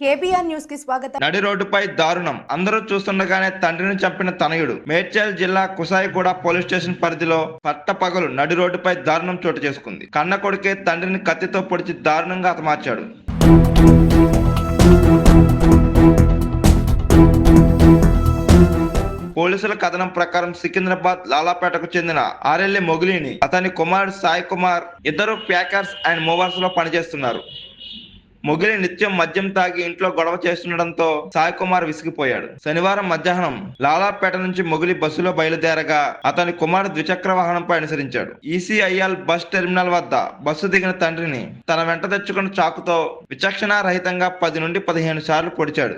KBR న్యూస్కి స్వాగతం. నడి రోడ్డుపై దారుణం. అందరూ చూస్తుండగానే తండ్రిని చంపిన తనయుడు. మేడ్చల్ జిల్లా కుసాయిగూడ పోలీస్ స్టేషన్ పరిధిలో పట్టపగలు నడి రోడ్డుపై దారుణం చోటు చేసుకుంది. కన్న కొడుకే తండ్రిని కత్తితో పొడిచి దారుణంగా హతమార్చాడు పోలీసుల కథనం ప్రకారం సికింద్రాబాద్ లాలాపేటకు చెందిన ఆర్ఎల్ఏ మొగిలిని అతని కుమారుడు సాయి కుమార్ ఇద్దరు ప్యాకర్స్ అండ్ మూవర్స్లో పనిచేస్తున్నారు. ముగ్గురి నిత్యం మద్యం తాగి ఇంట్లో గొడవ చేస్తుండడంతో సాయి కుమార్ విసిగిపోయాడు. శనివారం మధ్యాహ్నం లాలాపేట నుంచి మొగులి బస్సులో బయలుదేరగా అతని కుమారుడు ద్విచక్ర వాహనంపై అనుసరించాడు. ఈసీఐఎల్ బస్ టెర్మినల్ వద్ద బస్సు దిగిన తండ్రిని తన వెంట తెచ్చుకున్న చాకుతో విచక్షణారహితంగా పది నుండి పదిహేను సార్లు పొడిచాడు.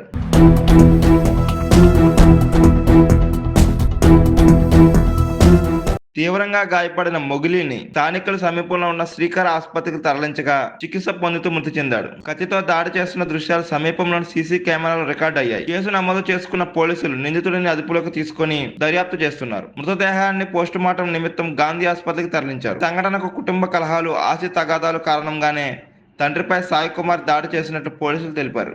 తీవ్రంగా గాయపడిన మొగిలిని స్థానికుల సమీపంలో ఉన్న శ్రీకర్ ఆసుపత్రికి తరలించగా చికిత్స పొందుతూ మృతి చెందాడు. కత్తితో దాడి చేస్తున్న దృశ్యాలు సమీపంలోని సీసీ కెమెరాలు రికార్డ్ అయ్యాయి. కేసు నమోదు చేసుకున్న పోలీసులు నిందితుడిని అదుపులోకి తీసుకొని దర్యాప్తు చేస్తున్నారు. మృతదేహాన్ని పోస్టుమార్టం నిమిత్తం గాంధీ ఆసుపత్రికి తరలించారు. సంఘటనకు కుటుంబ కలహాలు ఆస్తి తగాదాలు కారణంగానే తండ్రిపై సాయి కుమార్ దాడి చేసినట్టు పోలీసులు తెలిపారు.